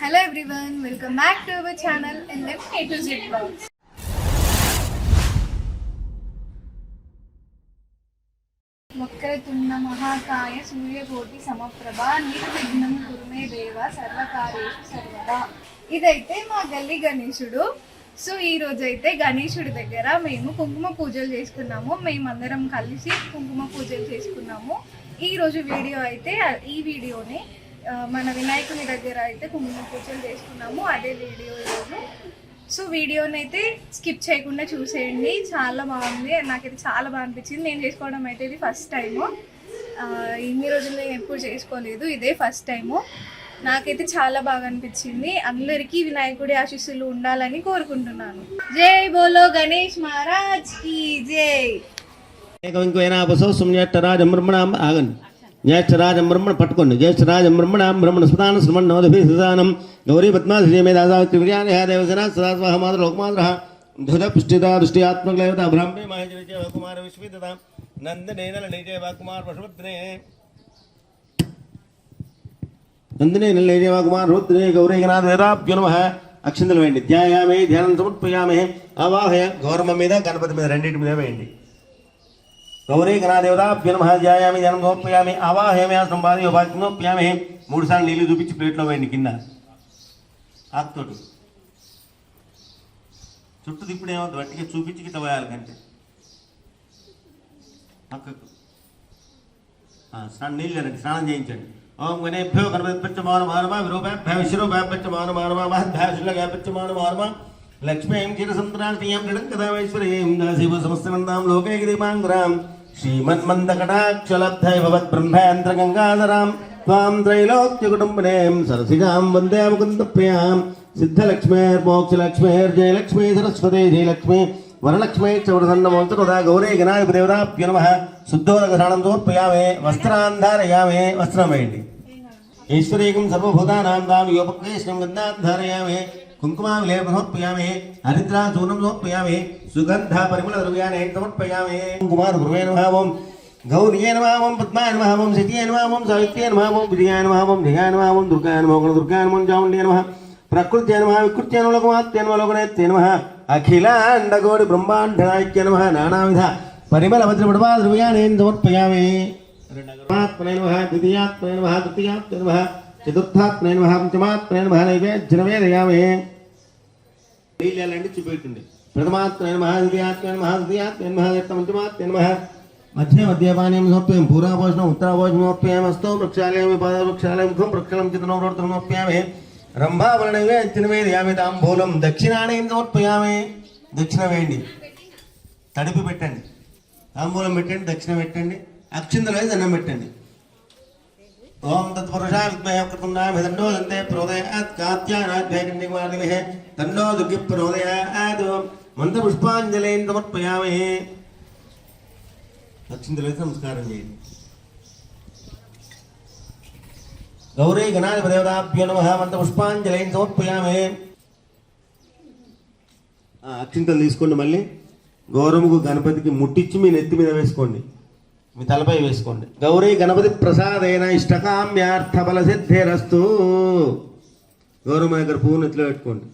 Hello everyone welcome back to our channel LM A to Z blogs వక్రతున్న మహాకాయ సూర్యకోటి సమప్రభ నిర్విఘ్నం కురుమే దేవ సర్వకార్యేషు సర్వదా. ఇదైతే మా గల్లి గణేశుడు. సో ఈ రోజు అయితే గణేశుడి దగ్గర మేము కుంకుమ పూజలు చేసుకున్నాము. మేమందరం కలిసి కుంకుమ పూజలు చేసుకున్నాము. ఈ రోజు వీడియో అయితే ఈ వీడియోని మన వినాయకుని దగ్గర అయితే కుంకుమ పూజలు చేసుకున్నాము అదే వీడియో ఈరోజు. సో వీడియోని అయితే స్కిప్ చేయకుండా చూసేయండి. చాలా బాగుంది. నాకైతే చాలా బాగా అనిపించింది. నేను చేసుకోవడం అయితే ఇది ఫస్ట్ టైము ఇన్ని రోజులు నేను ఎప్పుడు చేసుకోలేదు. ఇదే ఫస్ట్ టైము నాకైతే చాలా బాగా అనిపించింది. అందరికీ వినాయకుడి ఆశీస్సులు ఉండాలని కోరుకుంటున్నాను. జై బోలో గణేష్ మహారాజ్కి జై. ఏకవింకైనాపసో సుమ్యేష్టరాజం బ్రహ్మణాం ఆగన్ జ్యేష్ఠరాజం బ్రహ్మణ పట్టుకోండి జ్యేష్ఠరాజం బ్రహ్మణ బ్రహ్మణ స్మృతానం స్మరణ నవదభి సుదానం గౌరీ పద్మాశ్రీ మేధాసావిత్రి విర్యాణి దేవసేన సదాస్వాహ మాతృ లోకమాతృ ధుర పుష్టిత దృష్టి ఆత్మక్లేవత బ్రాహ్మణే మహేజ కుమార విశ్విత నందనే లలిజయ కుమార్ పశుపత్రే నందనే నిలయ కుమార్ రుద్రే గౌరీగనాథ వేదాభ్యో నమ అక్షంతలు వేయండి. ధ్యాయామే ధ్యానం సమర్పయామే అవాహయ గౌరమ్మ మీద గణపతి మీద రెండింటి మీద వేయండి. గౌరీగనాదేవతాభ్యో నమ ధ్యాయామి ధ్యానం సమర్పయామి అవాహయమే సంపాది ఉపాధ్యోప్యామి మూడు సార్లు నీళ్ళు చూపించి ప్లేట్లో పోయింది కింద. ఆకుతోటి చుట్టూ తిప్పుడు ఏమవుతుంది వట్టిగా చూపించి గిట్ట పోయాలి కంటే. పక్కకు. స్నానం నీళ్ళు రండి స్నానం చేయించండి. ఓం గణేభ్యో గణపతిపచ్చ మాన మానవ విరూపాభ్య విశ్వరూపాభ్య మాన మానవ మహద్భ్య శుల్లగాభ్య మాన మానవ లక్ష్మీం క్షీరసంతరాశ్రియం జగంకదామేశ్వర్యం దాశివ సమస్తనందాం లోకే దీపాంగురాం శ్రీమన్మందకటాక్షలబ్ధై భవత్ బ్రహ్మేంద్రగంగాధరాం త్వాం త్రైలోక్య కుటుంబనేం సరసిజాం వందే ముకుందప్రియాం సిద్ధలక్ష్మేర్మోక్షలక్ష్మేర్ జయలక్ష్మీ సరస్వతే జయలక్ష్మీ వరలక్ష్మీ చౌడసన్నమోత్తదా గౌరీ గణాధిపదేవతాభ్య నమ శుద్ధోదకధానం సమర్పయామే వస్త్రాంధారయామే వస్త్రం వేయండి. ఈశ్వరీకం సర్వభూతానాం దాం యోపక్రేష్ణం గంధాధారయామే కుంకుమావిలేప సమర్పయామే హరిద్రా చూర్ణం సమర్పయామే సుగంధ పరిమళ ద్రవ్యాన్ని సమర్పయామే కుమార గురువే నమావం గౌర్యే నమావం పద్మాయ నమావం శితియే నమావం సావిత్ర్యే నమావం విజయాయ నమావం జయాయ నమావం దుర్గాయ నమోగణ దుర్గాయ నమం చాముండే నమ ప్రకృత్య నమ వికృత్య నమలోకమాత్య నమలోకనేత్య నమ అఖిలాండగోడి బ్రహ్మాండనాయక్య నమ నానావిధ పరిమళ వజ్రపడవా ద్రవ్యాన్ని సమర్పయామే ఆత్మనే నమః ద్వితీయాత్మనే నమః తృతీయాత్మనే నమః చతుర్థాత్మనే నమః పంచమాత్మనే నమః నైవేద్యనవేదయామే నీళ్ళండి చూపెట్టింది ప్రథమాత్మనే నమః ద్వితీయాత్మనే నమః తృతీయాత్మనే నమః పంచమాత్మనే నమః మధ్య మద్యపానీయం సమర్పయం పూరాభోజనం ఉత్తరాభోజనం సమర్పయామి హస్తో వృక్షాలయం పాద వృక్షాలయం ముఖం వృక్షలం చిత్రం రోడ్తం సమర్పయామి. రంభావరణవేద్యనవేదయామి తాంబూలం దక్షిణాణయం సమర్పయామి. దక్షిణ వేయండి. తడిపి పెట్టండి. తాంబూలం పెట్టండి దక్షిణ పెట్టండి. అక్షింతలు దండం పెట్టండి. ఓం తత్పురుషా విద్మహ కృతుండామి దండో దంతే ప్రోదయాత్ కాత్యానాధ్యాయ తన్నో దుర్గి ప్రోదయాత్ మంత్ర పుష్పాంజలిని సమర్పయామి అక్షింతలు వేసి నమస్కారం చేయండి. గౌరీ గణాధిపదేవతాభ్యో నమ మంత్ర మంత సమర్పయామి సమర్పయామహే అక్షింతలు తీసుకోండి మళ్ళీ. గౌరవకు గణపతికి ముట్టించి మీ నెత్తి మీద వేసుకోండి. మీ తలపై వేసుకోండి. గౌరీ గణపతి ప్రసాదైన ఇష్టకామ్యార్థ బల సిద్ధిరస్తు గౌరవ దగ్గర పువ్వు నెత్తిలో పెట్టుకోండి.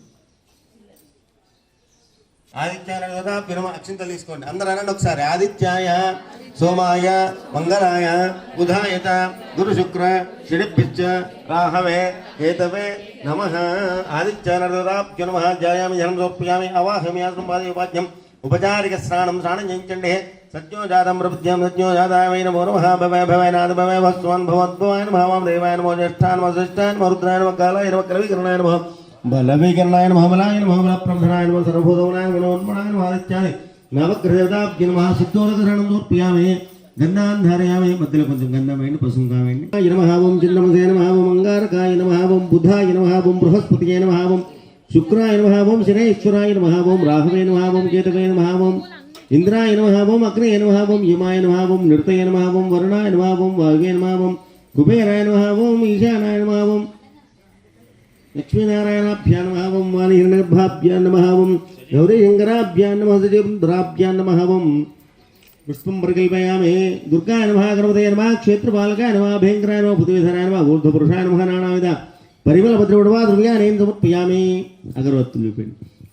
ఆదిత్యాయ కదా పిరమ అక్షింతలు తీసుకోండి. అందరూ అనండి ఒకసారి. ఆదిత్యాయ సోమాయ మంగళాయ బుధాయత గురు శుక్ర శనిభ్యశ్చ రాహవే కేతవే నమ. ఆదిత్యాయ నమ. ధ్యాయామి జనం సమర్పయామి అవాహమి ఉపాధ్యం ఉపచారిక స్నానం స్నానం చేయించండి. సత్యోజాతం ప్రబుద్ధ్యం సత్యోజాతాయ నమో నమ భవే భవే నాద భవే భస్వాన్ భవద్భవాయ నమ మాం దేవాయ నమో జ్యేష్ఠాయ నమో శ్రేష్ఠాయ నమో రుద్రాయ నమ కాలాయ నమ కలవికరణాయ నమ బలవికరణాయ నమ బలాయ నమ బలప్రభనాయ నమ సర్వభూతమనాయ మనోన్మనాయ నమ ఆదిత్యాయ నవగ్రహదేవతాభ్య నమ సిద్ధోరకరణం సమర్పయామి గంధాన్ ధారయామి మధ్యలో కొంచెం గంధం వేయండి పసుపు కావేయండి నమహావం చిన్నమసే నమహావం అంగారకాయ నమహావం బుధాయ నమహావం బృహస్పతియే నమహావం శుక్రాయ నమహావం శనేశ్వరాయ నమహావం రాహవే నమహావం కేతవే నమహావం ఇంద్రాయ నమహావం అగ్నయ నమహావం యమాయ నమహావం నృతయ నమహావం వరుణాయ నమహావం వాయువే నమహావం కుబేరాయ నమహావం ఈశానాయ నమహావం లక్ష్మీనారాయణాభ్యాం నమహావం వాణిహిరణ్యగర్భాభ్యాం నమహావం గౌరీశంకరాభ్యాం నమ సజీంద్రాభ్యాం నమహావం పుష్పం పరికల్పయామే దుర్గాయ నమ గణపతయ నమ క్షేత్రపాలకాయ నమ భయంకరాయ నమ పృథ్వీధరాయ నమ ఊర్ధ్వపురుషాయ నమ నానావిధ పరిమళ భద్రవడవా ద్రవ్యానేం సమర్పయామి అగరవత్తులు చూపండి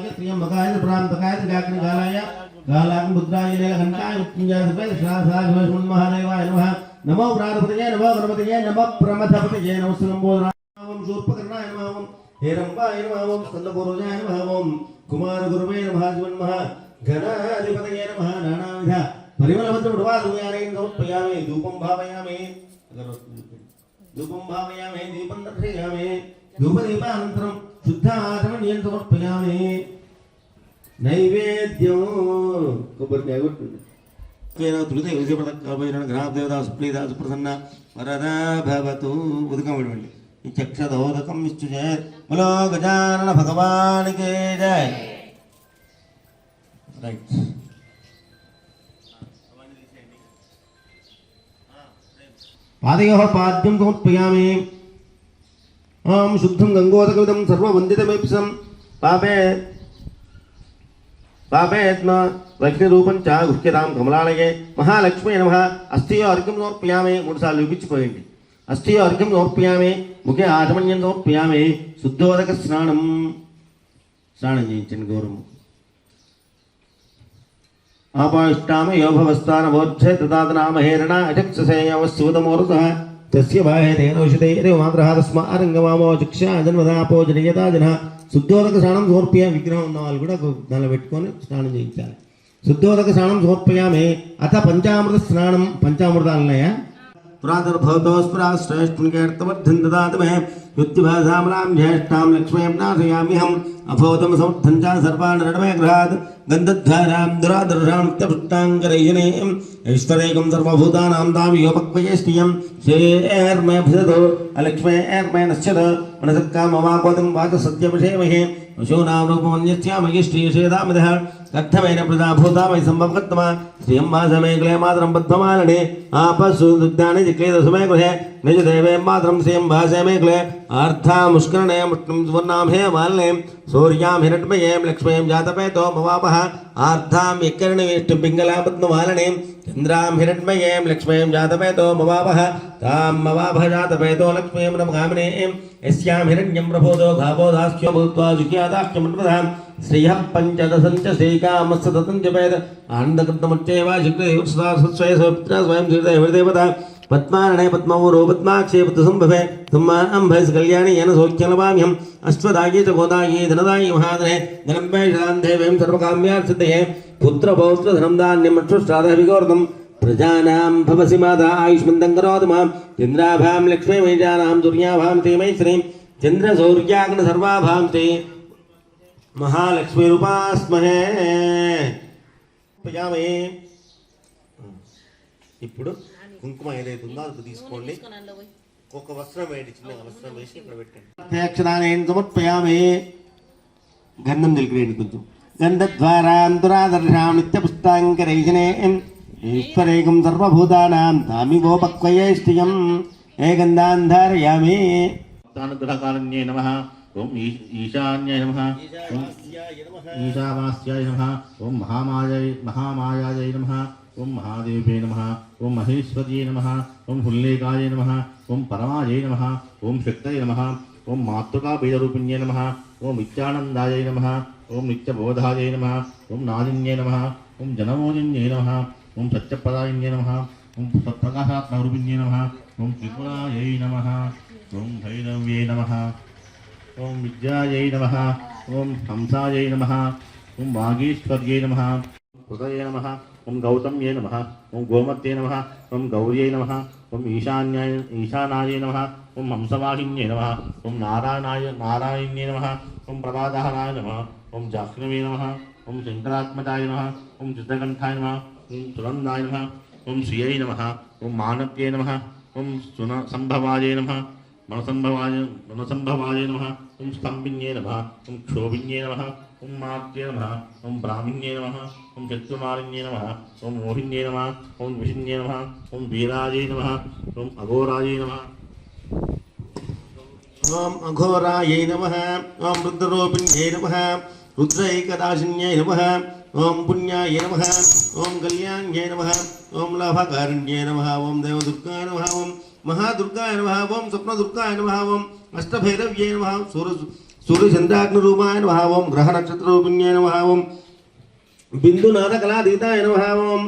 ఆసమోప్యామి విశ్వారిస్వస్యవాజన సురభిడ ముఖ కల్పనా గుంచితార్జనం మధు ప్రియం మగాయ ప్రాంతకాయ గాగ్ని గాలాయ గాలాం ముద్రాయ నీలకంఠాయ మృత్యుంజయ సర్వే శ్రాసాయ మహాదేవాయ నమః నమో ప్రాణపతయే నమో గణపతయే నమో ప్రమథపతయే నమో లంబోదరాయ శూర్పకర్ణాయ నమః ఓం హేరంబాయ నమః ఓం స్కందపూర్వజాయ నమః ఓం కుమార గురువే నమః జీవన్మః గణాధిపతయే నమః నానావిధ పరిమళభద్రముడవాదుయానైన్ సమర్పయామి ధూపం భావయామి ధూపం భావయామి దీపం దర్శయామి ధూపదీపానంతరం శుద్ధ ఆచమనీయం సమర్పయామి నైవేద్యం కొబ్బరికాయ కొట్టింది తులసి విజయపడకపోయిన గ్రామదేవత సుప్రీత సుప్రసన్న వరదా భవతు ఉదకం విడవండి. ఈ చక్షదోదకం ఇచ్చు బలో గజానన భగవానికి జయ రైట్. పాదయోः పాద్యం సమర్పయామి. ఓం శుద్ధం గంగోదకమిదం సర్వవందితమేప్సం పాపే పాపేత్మ లక్ష్మీరూపం చ గుహ్యతాం కమలాలయే మహాలక్ష్మీ నమ అస్థియో అర్ఘ్యం సమర్పయామి మూడు సార్లు చూపించిపోయండి అస్థియో అర్ఘ్యం సమర్పయామి ముఖే ఆచమన్యం సమర్పయామి శుద్ధోదక స్నానం స్నానం చేయించండి గౌరవం ఆపాష్టామ యోభవస్థానమోర్ధ్య తదాతనామహేరణ అచక్షసేయవస్సువదమోరుత తస్య బాహే తేనోషితే ఏదేవ మాత్రः తస్మారంగమామో చక్ష జన్మదాపో జనయతా శుద్ధోదక స్నానం సమర్పయ విగ్రహం ఉన్న వాళ్ళు కూడా దానిలో పెట్టుకొని స్నానం చేయించాలి శుద్ధోదక స్నానం సమర్పయామే అత పంచామృత స్నానం పంచామృతాలు ఉన్నాయా పురాతనభవతోస్పురాశ్రేష్ఠునికేర్తవర్ధన్ దదాతి దాతమే యుక్తిభాసామలాం జ్యేష్ఠాం లక్ష్మీం నాశయామ్యహం అభవతం సమర్థం చ సర్వాన్ రణమే గ్రహాత్ గంధద్వారాం దురాదర్శాం నిత్యపుష్టాంగరైజనేయం ఐశ్వరేకం సర్వభూతానాం తాం యోపక్వయేష్టియం శేర్మే భజతో అలక్ష్మేర్మే నశ్యత మనసక్కామవాకోతం వాచ సత్యభిషేమహే పశూనాం రూపమన్యస్యామగి శ్రీషేదామిదః కర్థమైన ప్రజా భూతామై సంభవత్తమ శ్రియం వాసమే క్లే निजदेवे माधुरंसेम भाषेमेकले अर्थामुष्करणे मुष्णुं सुवर्णामहे माल्यं सूर्यां हिरण्मयें लक्ष्मीं जातपेतो भवामः आर्धां यक्करणवेष्टिं पिङ्गलापद्मवालनीं चन्द्रां हिरण्मयें लक्ष्मीं मवाप मवावः तां मवाभः जातपेतो लक्ष्मीं नमकामिनीं यस्यां हिरण्यं प्रबोधो घाबोधास्यो भूत्वा जुह्यादाख्यमन्वधां श्रियः पञ्चदशञ्च श्रीकामस्य ततञ्च वेद आनन्दकृतमुच्चैव शुक्लदेवसदा स्वयं स्वयं श्रीदेवदेवता దాస్క్యో భూత్వా జుఖ్యాదాఖ్యమన్వదాం శ్రియ పంచదశం పద్మారణే పద్మవరో పద్మాక్షే పద్మసంభవే తుమ్మాంభయస్ కళ్యాణి యన సౌఖ్యలవామ్యం అశ్వదాయే చ ధనదాయి ధనదాయే మహాధనే ధనంబే శాంతే వేం పుత్ర పౌత్ర ధనం ధాన్యం అక్షుష్టాదవిగోర్ధం ప్రజానాం భవసి మాత ఆయుష్మంతం కరోతు మాం చంద్రాభాం లక్ష్మీ లక్ష్మీమైజానాం దుర్యాభాం తే శ్రీం చంద్ర సౌర్యాగ్న సర్వాభాం తే మహాలక్ష్మి రూపాస్మహే ఇప్పుడు కుంకుమ ఏదైతే ఉందో అది తీసుకోండి. ఒక వస్త్రం వేయండి చిన్న వస్త్రం వేసి ఇక్కడ పెట్టండి. అక్షరాన్ని సమర్పయామి. గంధం తెలిపేయండి కొంచెం. గంధద్వారాం దురాదర్శాం నిత్య పుష్టాంకరైజనే ఈశ్వరేకం సర్వభూతానాం తామివోపక్వయేష్టియం ఏ గంధాన్ ధారయామి తానుగ్రహకారణ్యే నమ. ఓం ఈశాన్యాయ నమ. ఈశావాస్యాయ నమ. ఓం మహామాయై మహామాయాయ నమ. ఓం మహాదేవే నమ ఓం మహేశ్వర్యే నమ ఓం హుల్లేకాయ నమ ఓం పరమాజయ నమ ఓం శక్తయ నమ ఓం మాతృకాబీజరూపిణ్యే నమ ఓం నిత్యానందాయ నమ ఓం నిత్యబోధాయ నమ ఓం నాదిన్యే నమ ఓం జనమోదిన్యే నమ ఓం సత్యప్రదాయిన్యే నమ ఓం సత్ప్రకాశాత్మరూపిణ్యే నమ ఓం త్రిపురాయై నమ ఓం భైరవ్యే నమ ఓం విద్యాయై నమ ఓం హంసాయై నమ ఓం వాగీశ్వర్యై నమ హృదయ నమ ఓం గౌతమ్యే నమ ఓం గోమత్యే నమ ఓం గౌర్యై నమ ఓం ఈశాన్యాయ ఈశానాయ నమ ఓం హంసవాహిన్యే నమ ఓం నారాయణాయ నారాయణ్యే నమ ఓం ప్రవాదహరాయ నమ ఓం జాహ్నవే నమ ఓం శంకరాత్మజాయ నమ ఓం చిత్తకంఠాయ నమ ఓం సునందాయ నమ ఓం శ్రియై నమ ఓం మానవ్యే నమ ఓం సున సంభవాయ నమ మనసంభవాయ మనసంభవాయ నమ ఓం స్తంభిన్యే నమ ఓం క్షోభిన్యే నమ ఓం మాత్రే నమ ఓం బ్రాహ్మణ్యే నమ ఓం చతుర్మాలిన్యే నమ ఓం మోహిన్యే నమ ఓం విషిన్యే నమ ఓం వీరాజే నమ ఓం అఘోరాజే నమ ఓం అఘోరాయై నమ ఓం రుద్రరూపిణ్యై నమ రుద్రైకదాశిన్యై నమ ఓం పుణ్యాయ నమ ఓం కళ్యాణ్యై నమ ఓం లాభకారుణ్యై నమ ఓం దేవదుర్గాయ నమ ఓం మహాదుర్గాయ నమ ఓం స్వప్నదుర్గాయ నమ ఓం అష్టభైరవ్యై నమ సూర్య సూర్యచంద్రాగ్నిరూపాయ నమ ఓం గ్రహనక్షత్రరూపిణ్యై నమ ఓం బిందునాథకళాతీతాయ నమ ఓం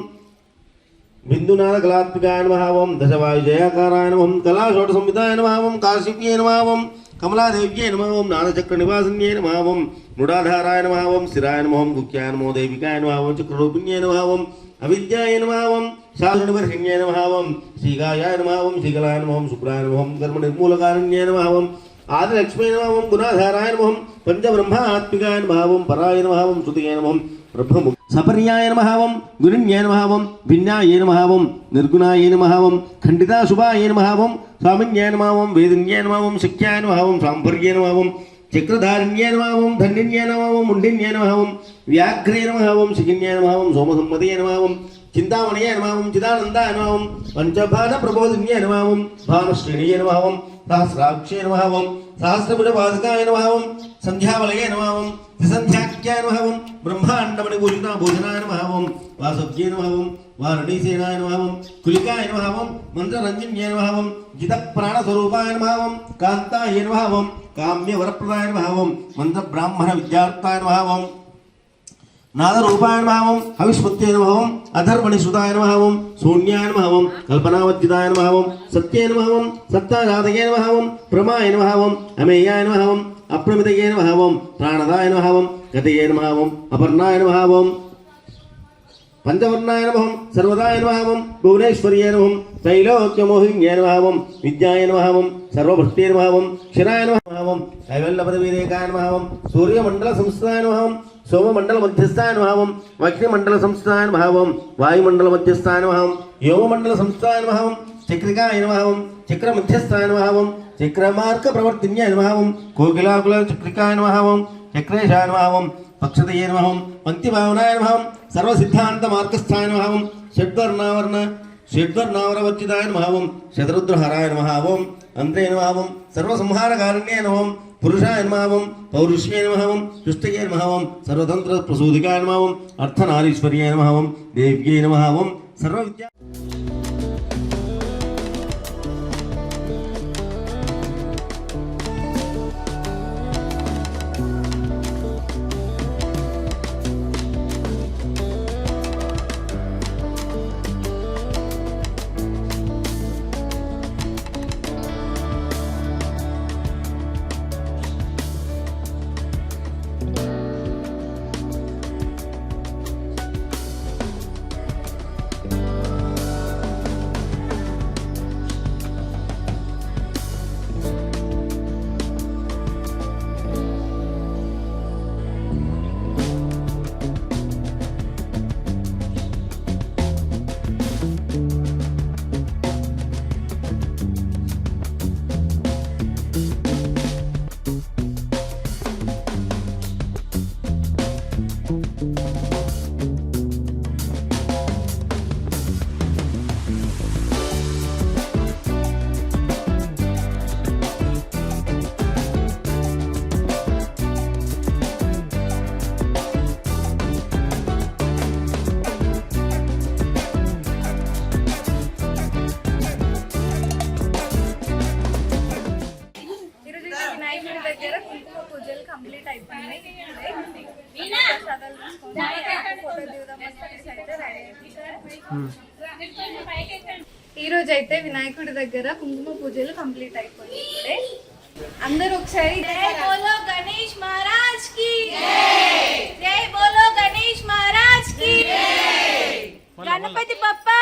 బిందునాథ కళాత్మికాయ నమ ఓం దశవాయుజయాకారాయ నమ ఓం కళాషోట సంవిధాయ నమ ఓం కాశీప్యై నమ ఓం కమలాదేవ్యై నమ ఓం నాదచక్ర నివాసిన్యై నమ ఓం మృడాధారాయ నమ ఓం స్థిరాయ నమ ఓం గుఖ్యాయ నమో దేవికాయ నమ ఓం చక్రరూపిణ్యై నమ ఓం అవిద్యాయ నమ ఓం శాసనవర్షిణ్యై నమ ఓం శ్రీగాయాయ నమ ఓం శ్రీకలాయ నమ ఓం శుక్రాయ నమ ఓం కర్మ నిర్మూలకారణ్యై నమ ఓం ఆదిలక్ష్మీ నమ ఓం గుణాధారాయ నమ ఓం పంచబ్రహ్మాత్మికాయ నమ ఓం పరాయ నమ ఓం శృతియై నమ ఓం బ్రహ్మము సపర్యాయ నమ ఓం గురుణ్యాయ నమ ఓం భిన్నాయ నమ ఓం నిర్గుణాయ నమ ఓం ఖండితాశుభాయ నమ ఓం స్వామిన్యాయ నమ ఓం వేదిన్యాయ నమ ఓం శక్యాయ నమ ఓం సాంభర్యాయ నమ ఓం చక్రధారిణ్యాయ నమ ఓం ధన్యన్యాయ నమ ఓం ముండిన్యాయ నమ ఓం వ్యాఘ్రే నమ ఓం శిఖిన్యాయ నమ ఓం సోమసమ్మదయ నమ ఓం చింతామణయ నమ ఓం చిదానందాయ నమ పంచభాన ప్రబోధిన్యాయ నమ ఓం భానుశ్రేణీయ నమ ఓం సహస్రాక్షే నమ ఓం సహస్రపురపాదకాయ నమ ఓం సంధ్యావలయ నమ ఓం త్రిసంధ్యాఖ్యాయ నమ బ్రహ్మాండమణి భూషిత భోజనాయ నమ ఓం వాసవ్యే నమ ఓం వారణీసేనాయ నమ కులికాయ నమ ఓం మంత్రరంజన్యాయ నమ ఓం జిత ప్రాణస్వరూపాయ నమ ఓం కాంతాయ నమ కామ్యవరప్రదాయ నమ మంత్రబ్రాహ్మణ విద్యార్థాయ నమ ఓం నాదరూపాయ నమః హవిష్మత్యై నమః అధర్వణిసుతాయ నమః శూన్యాయ నమః కల్పనావద్యుతాయ నమః సత్యై నమః సత్తారాధయే నమః ప్రమాయ నమః అమేయాయ నమః అప్రమితయే నమః ప్రాణదాయ నమః గతయే నమః అపర్ణాయ నమః పంచవర్ణాయ నమః సర్వదాయ నమః భువనేశ్వర్యే నమః త్రైలోక్యమోహిన్యే నమః విద్యాయ నమః సర్వభృష్టే నమః క్షరాయ నమః కైవల్యపదవీరేకాయ నమః సూర్యమండల సంస్థాయ నమః సోమమండల మధ్యస్థాయ నమః అగ్నిమండల సంస్థాయ నమః వాయుమండల మధ్యస్థాయ నమః యోమమండల సంస్థాయ నమః చక్రికాయ నమః చక్ర మధ్యస్థాయ నమః చక్రమార్గ ప్రవర్తిన్య అనుభావం కోకిలాకుల చక్రికా అనుభావం చక్రేశానుభావం నమః పక్షతయే నమః సర్వసిద్ధాంత మార్గస్థానుభావం షడ్వర్ణావర్ణ షడ్వర్ణావరవర్జితాయ శతరుద్రహరాయనుభావం శతరుద్రహరాయ నమః పురుషాయన్మావం అంత్రే నమః సర్వసంహారకారణ్యే నమః పురుషాయ నమః పౌరుష్యే నమః దుష్టయే నమః సర్వతంత్ర దగ్గర కుంకుమ పూజలు కంప్లీట్ అయిపోయి ఇప్పుడే. అందరూ ఒకసారి జై బోలో గణేష్ మహారాజ్కి. జై బోలో గణేష్ మహారాజ్కి. గణపతి బప్పా.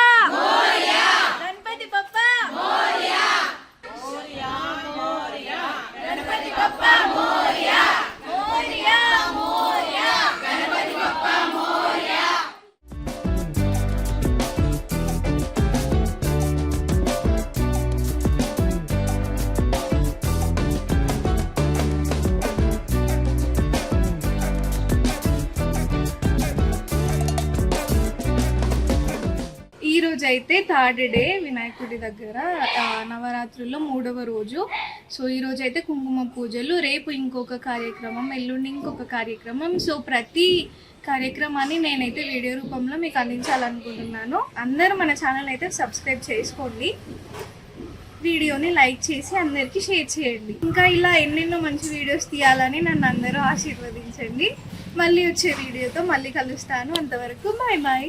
అయితే థర్డ్ డే వినాయకుడి దగ్గర నవరాత్రుల్లో మూడవ రోజు. సో ఈ రోజు అయితే కుంకుమ పూజలు రేపు ఇంకొక కార్యక్రమం ఎల్లుండి ఇంకొక కార్యక్రమం. సో ప్రతి కార్యక్రమాన్ని నేనైతే వీడియో రూపంలో మీకు అందించాలనుకుంటున్నాను. అందరూ మన ఛానల్ అయితే సబ్స్క్రైబ్ చేసుకోండి. వీడియోని లైక్ చేసి అందరికీ షేర్ చేయండి. ఇంకా ఇలా ఎన్నెన్నో మంచి వీడియోస్ తీయాలని నన్ను అందరూ ఆశీర్వదించండి. మళ్ళీ వచ్చే వీడియోతో మళ్ళీ కలుస్తాను. అంతవరకు బాయ్ బాయ్